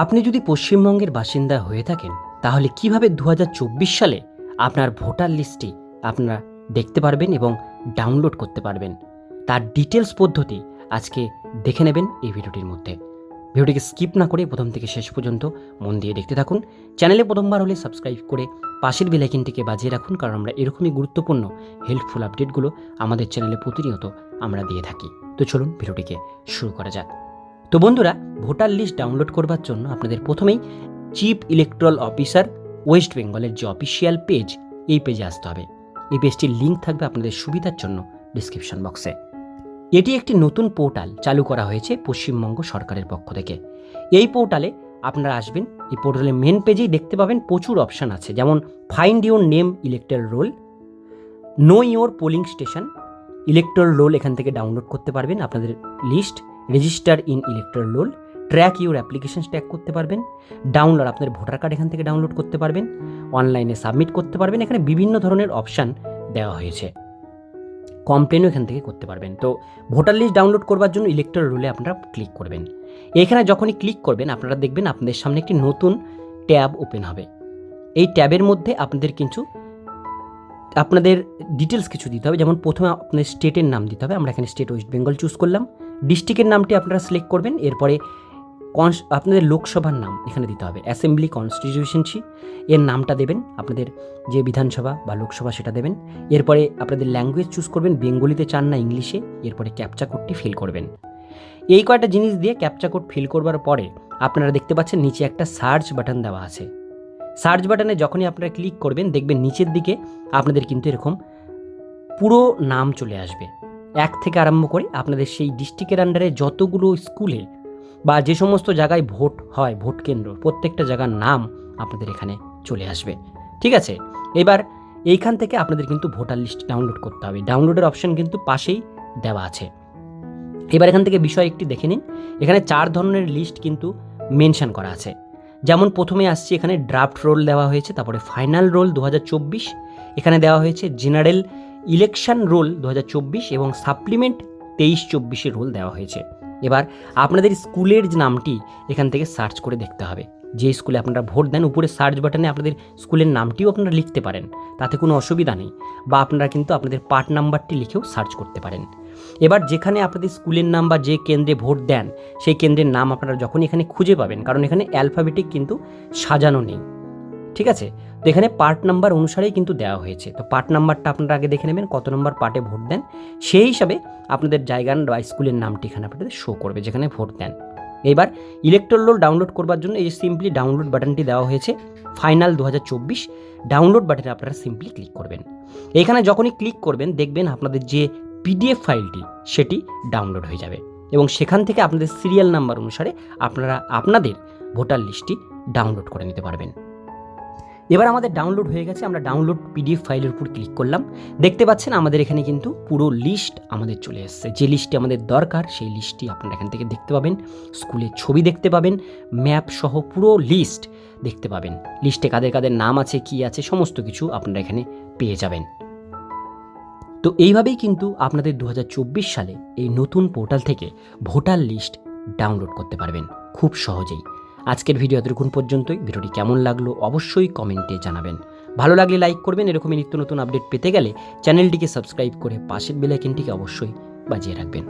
আপনি যদি পশ্চিমবঙ্গের বাসিন্দা হয়ে থাকেন, তাহলে কীভাবে দু হাজার চব্বিশ সালে আপনার ভোটার লিস্টটি আপনারা দেখতে পারবেন এবং ডাউনলোড করতে পারবেন? তার ডিটেলস পদ্ধতি আজকে দেখে নেবেন এই ভিডিওটির মধ্যে। ভিডিওটিকে স্কিপ না করে প্রথম থেকে শেষ পর্যন্ত মন দিয়ে দেখতে থাকুন। চ্যানেলে প্রথমবার হলে সাবস্ক্রাইব করে পাশের বেলাইকিনটিকে বাজিয়ে রাখুন, কারণ আমরা এরকমই গুরুত্বপূর্ণ হেল্পফুল আপডেটগুলো আমাদের চ্যানেলে প্রতিনিয়ত আমরা দিয়ে থাকি। তো চলুন ভিডিওটিকে শুরু করা যাক। তো বন্ধুরা, ভোটার লিস্ট ডাউনলোড করবার জন্য আপনাদের প্রথমেই চিফ ইলেকট্রাল অফিসার ওয়েস্ট বেঙ্গলের যে অফিসিয়াল পেজ, এই পেজে আসতে হবে। এই পেজটির লিঙ্ক থাকবে আপনাদের সুবিধার জন্য ডিসক্রিপশন বক্সে। এটি একটি নতুন পোর্টাল চালু করা হয়েছে পশ্চিমবঙ্গ সরকারের পক্ষ থেকে। এই পোর্টালে আপনারা আসবেন, এই পোর্টালের মেন পেজেই দেখতে পাবেন প্রচুর অপশান আছে, যেমন find your name elector roll know your polling station elector roll এখান থেকে ডাউনলোড করতে পারবেন আপনাদের list register in elector roll track your application track করতে পারবেন, ডাউনলোড আপনার ভোটার কার্ড এখান থেকে ডাউনলোড করতে পারবেন, অনলাইনে সাবমিট করতে পারবেন, এখানে বিভিন্ন ধরনের অপশান দেওয়া হয়েছে। কমপ্লেনও এখান থেকে করতে পারবেন। তো ভোটার লিস্ট ডাউনলোড করবার জন্য ইলেক্টর রোলে আপনারা ক্লিক করবেন। এখানে যখনই ক্লিক করবেন, আপনারা দেখবেন আপনাদের সামনে একটি নতুন ট্যাব ওপেন হবে। এই ট্যাবের মধ্যে আপনাদের কিছু, আপনাদের ডিটেলস কিছু দিতে হবে। যেমন প্রথমে আপনাদের স্টেটের নাম দিতে হবে। আমরা এখানে স্টেট ওয়েস্ট বেঙ্গল চুজ করলাম। ডিস্ট্রিক্টের নামটি আপনারা সিলেক্ট করবেন, এরপরে কনস আপনাদের লোকসভার নাম এখানে দিতে হবে। অ্যাসেম্বলি কনস্টিটিউশনসি এর নামটা দেবেন, আপনাদের যে বিধানসভা বা লোকসভা সেটা দেবেন। এরপরে আপনাদের ল্যাঙ্গুয়েজ চুজ করবেন, বেঙ্গলিতে চান না ইংলিশে, এরপরে ক্যাপচা কোডটি ফিল করবেন। এই কয়টা জিনিস দিয়ে ক্যাপচা কোড ফিল করবার পরে আপনারা দেখতে পাচ্ছেন নিচে একটা সার্চ বাটন দেওয়া আছে। সার্চ বাটনে যখনই আপনারা ক্লিক করবেন, দেখবেন নিচের দিকে আপনাদের কিন্তু এরকম পুরো নাম চলে আসবে। এক থেকে আরম্ভ করে আপনাদের সেই ডিস্ট্রিক্টের আন্ডারে যতগুলো স্কুলে বা যে সমস্ত জায়গায় ভোট হয়, ভোট কেন্দ্র, প্রত্যেকটা জায়গার নাম আপনাদের এখানে চলে আসবে। ঠিক আছে? এবার এইখান থেকে আপনাদের কিন্তু ভোটার লিস্ট ডাউনলোড করতে হবে। ডাউনলোডের অপশন কিন্তু পাশেই দেওয়া আছে। এবার এখান থেকে বিষয় একটি দেখে নিন। এখানে চার ধরনের লিস্ট কিন্তু মেনশন করা আছে। যেমন প্রথমে আসছে, এখানে ড্রাফট রোল দেওয়া হয়েছে, তারপরে ফাইনাল রোল দু হাজার চব্বিশ, এখানে দেওয়া হয়েছে জেনারেল ইলেকশন রোল দু হাজার চব্বিশ এবং সাপ্লিমেন্ট তেইশ চব্বিশের রোল দেওয়া হয়েছে। এবার আপনাদের স্কুলের যে নামটি, এখান থেকে সার্চ করে দেখতে হবে। যে স্কুলে আপনারা ভোট দেন, উপরে সার্চ বাটনে আপনাদের স্কুলের নামটিও আপনারা লিখতে পারেন, তাতে কোনো অসুবিধা নেই। বা আপনারা কিন্তু আপনাদের পার্ট নাম্বারটি লিখেও সার্চ করতে পারেন। এবার যেখানে আপনাদের স্কুলের নাম বা যে কেন্দ্রে ভোট দেন, সেই কেন্দ্রের নাম আপনারা যখন এখানে খুঁজে পাবেন, কারণ এখানে অ্যালফাবেটিক কিন্তু সাজানো নেই। ঠিক আছে? তো এখানে পার্ট নাম্বার অনুসারেই কিন্তু দেওয়া হয়েছে। তো পার্ট নাম্বারটা আপনারা আগে দেখে নেবেন, কত নম্বর পার্টে ভোট দেন। সেই হিসাবে আপনাদের জায়গার বা স্কুলের নামটি এখানে আপনাদের শো করবে, যেখানে ভোট দেন। এবার ইলেকট্রল রোল ডাউনলোড করবার জন্য এই যে সিম্পলি ডাউনলোড বাটনটি দেওয়া হয়েছে ফাইনাল দু হাজার চব্বিশ। ডাউনলোড বাটনে আপনারা সিম্পলি ক্লিক করবেন। এখানে যখনই ক্লিক করবেন, দেখবেন আপনাদের যে পিডিএফ ফাইলটি সেটি ডাউনলোড হয়ে যাবে। এবং সেখান থেকে আপনাদের সিরিয়াল নাম্বার অনুসারে আপনারা, আপনাদের ভোটার লিস্টটি ডাউনলোড করে নিতে পারবেন। এবার আমাদের ডাউনলোড হয়ে গেছে, আমরা ডাউনলোড পিডিএফ ফাইলের উপর ক্লিক করলাম। দেখতে পাচ্ছেন আমাদের এখানে কিন্তু পুরো লিস্ট আমাদের চলে এসেছে। যে লিস্টটি আমাদের দরকার, সেই লিস্টটি আপনারা এখান থেকে দেখতে পাবেন। স্কুলের ছবি দেখতে পাবেন ম্যাপ সহ পুরো লিস্ট দেখতে পাবেন। লিস্টে কাদের কাদের নাম আছে, কি আছে, সমস্ত কিছু আপনারা এখানে পেয়ে যাবেন। তো এইভাবেই কিন্তু আপনাদের দু হাজার চব্বিশ সালে এই নতুন পোর্টাল থেকে ভোটার লিস্ট ডাউনলোড করতে পারবেন। খুব সহজেই। আজকের ভিডিও এতটুকুন পর্যন্তই। ভিডিওটি কেমন লাগল অবশ্যই কমেন্টে জানাবেন। ভালো লাগলে লাইক করবেন, এরকমই নিত্য নতুন আপডেট পেতে গেলে চ্যানেলটিকে সাবস্ক্রাইব করে পাশের বেলাইকেনটিকে অবশ্যই বাজিয়ে রাখবেন।